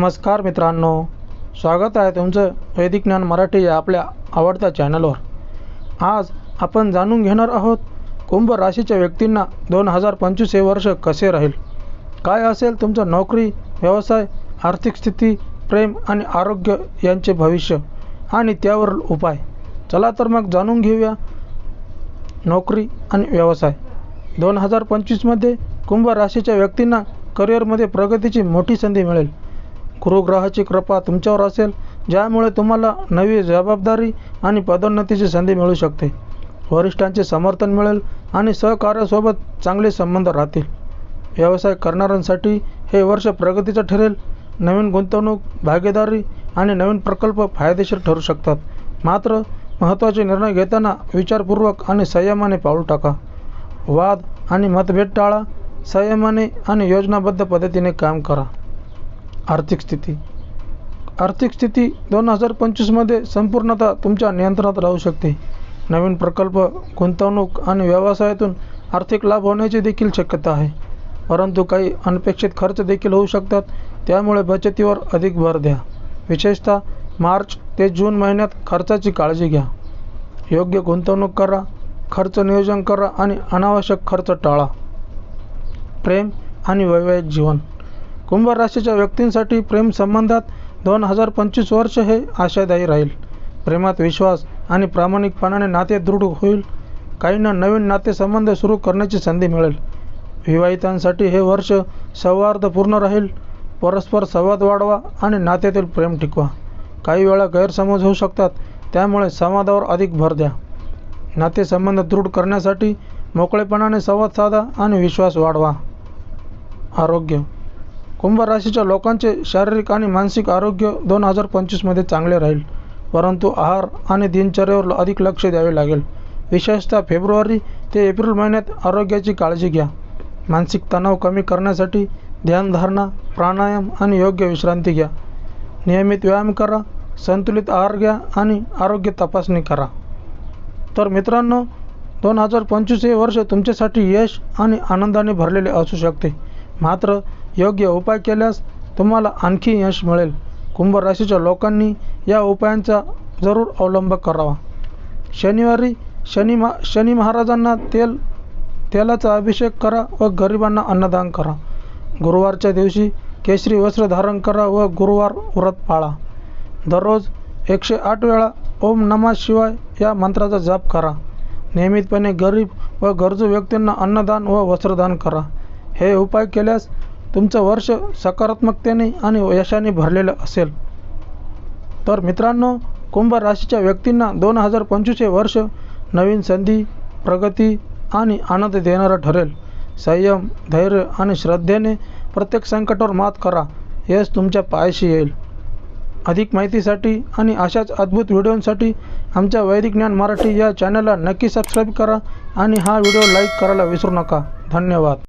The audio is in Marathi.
नमस्कार मित्रांनो. स्वागत आहे तुमचं वैदिक ज्ञान मराठी या आपल्या आवडत्या चॅनलवर आज आपण जाणून घेणार आहोत कुंभ राशीच्या व्यक्तींना दोन हजार पंचवीस हे वर्ष कसे राहील? काय असेल तुमचं नोकरी व्यवसाय आर्थिक स्थिती प्रेम आणि आरोग्य यांचे भविष्य आणि त्यावर उपाय? चला तर मग जाणून घेऊया नोकरी आणि व्यवसाय. दोन हजार पंचवीसमध्ये कुंभ राशीच्या व्यक्तींना करिअरमध्ये प्रगतीची मोठी संधी मिळेल. गुरुग्रहाची कृपा तुमच्यावर असेल ज्यामुळे तुम्हाला नवी जबाबदारी आणि पदोन्नतीची संधी मिळू शकते. वरिष्ठांचे समर्थन मिळेल आणि सहकार्यासोबत चांगले संबंध राहतील. व्यवसाय करणाऱ्यांसाठी हे वर्ष प्रगतीचं ठरेल. नवीन गुंतवणूक भागीदारी आणि नवीन प्रकल्प फायदेशीर ठरू शकतात. मात्र महत्त्वाचे निर्णय घेताना विचारपूर्वक आणि संयमाने पाऊल टाका. वाद आणि मतभेद टाळा. संयमाने आणि योजनाबद्ध पद्धतीने काम करा. आर्थिक स्थिती. आर्थिक स्थिती दोन हजार पंचवीसमध्ये संपूर्णतः तुमच्या नियंत्रणात राहू शकते. नवीन प्रकल्प गुंतवणूक आणि व्यवसायातून आर्थिक लाभ होण्याची देखील शक्यता आहे. परंतु काही अनपेक्षित खर्च देखील होऊ शकतात. त्यामुळे बचतीवर अधिक भर द्या. विशेषतः मार्च ते जून महिन्यात खर्चाची काळजी घ्या. योग्य गुंतवणूक करा खर्च नियोजन करा आणि अनावश्यक खर्च टाळा. प्रेम आणि वैवाहिक जीवन. कुंभ राशीच्या व्यक्तींसाठी प्रेम संबंधात दोन हजार पंचवीस वर्ष हे आशादायी राहील. प्रेमात विश्वास आणि प्रामाणिकपणाने नाते दृढ होईल. काहींना नवीन नातेसंबंध सुरू करण्याची संधी मिळेल. विवाहितांसाठी हे वर्ष सौहार्दपूर्ण राहील. परस्पर संवाद वाढवा आणि नात्यातील प्रेम टिकवा. काही वेळा गैरसमज होऊ शकतात. त्यामुळे संवादावर अधिक भर द्या. नातेसंबंध दृढ करण्यासाठी मोकळेपणाने संवाद साधा आणि विश्वास वाढवा. आरोग्य. कुंभ राशीच्या लोकांचे शारीरिक आणि मानसिक आरोग्य दोन हजार पंचवीसमध्ये चांगले राहील. परंतु आहार आणि दिनचर्येवर अधिक लक्ष द्यावे लागेल. विशेषतः फेब्रुवारी ते एप्रिल महिन्यात आरोग्याची काळजी घ्या. मानसिक तणाव कमी करण्यासाठी ध्यानधारणा प्राणायाम आणि योग्य विश्रांती घ्या. नियमित व्यायाम करा संतुलित आहार घ्या आणि आरोग्य तपासणी करा. तर मित्रांनो दोन हजार पंचवीस हे वर्ष तुमच्यासाठी यश आणि आनंदाने भरलेले असू शकते. मात्र योग्य उपाय केल्यास तुम्हाला आणखी यश मिळेल. कुंभ राशीच्या लोकांनी या उपायांचा जरूर अवलंब करावा. शनिवारी शनी मा शनी महाराजांना तेल तेलाचा अभिषेक करा व गरिबांना अन्नदान करा. गुरुवारच्या दिवशी केशरी वस्त्र धारण करा व गुरुवार व्रत पाळा. दररोज एकशे आठ वेळा ओम नमः शिवाय या मंत्राचा जप करा. नियमितपणे गरीब व गरजू व्यक्तींना अन्नदान व वस्त्रदान करा. हे उपाय केल्यास तुमचं वर्ष सकारात्मकतेने आणि यशाने भरलेलं असेल. तर मित्रांनो कुंभ राशीच्या व्यक्तींना दोन हजार पंचवीस हे वर्ष नवीन संधी प्रगती आणि आनंद देणारं ठरेल. संयम धैर्य आणि श्रद्धेने प्रत्येक संकटावर मात करा. यस तुमच्या पायाशी येईल. अधिक माहितीसाठी आणि अशाच अद्भुत व्हिडिओंसाठी आमच्या वैदिक ज्ञान मराठी या चॅनलला नक्की सबस्क्राईब करा आणि हा व्हिडिओ लाईक करायला विसरू नका. धन्यवाद.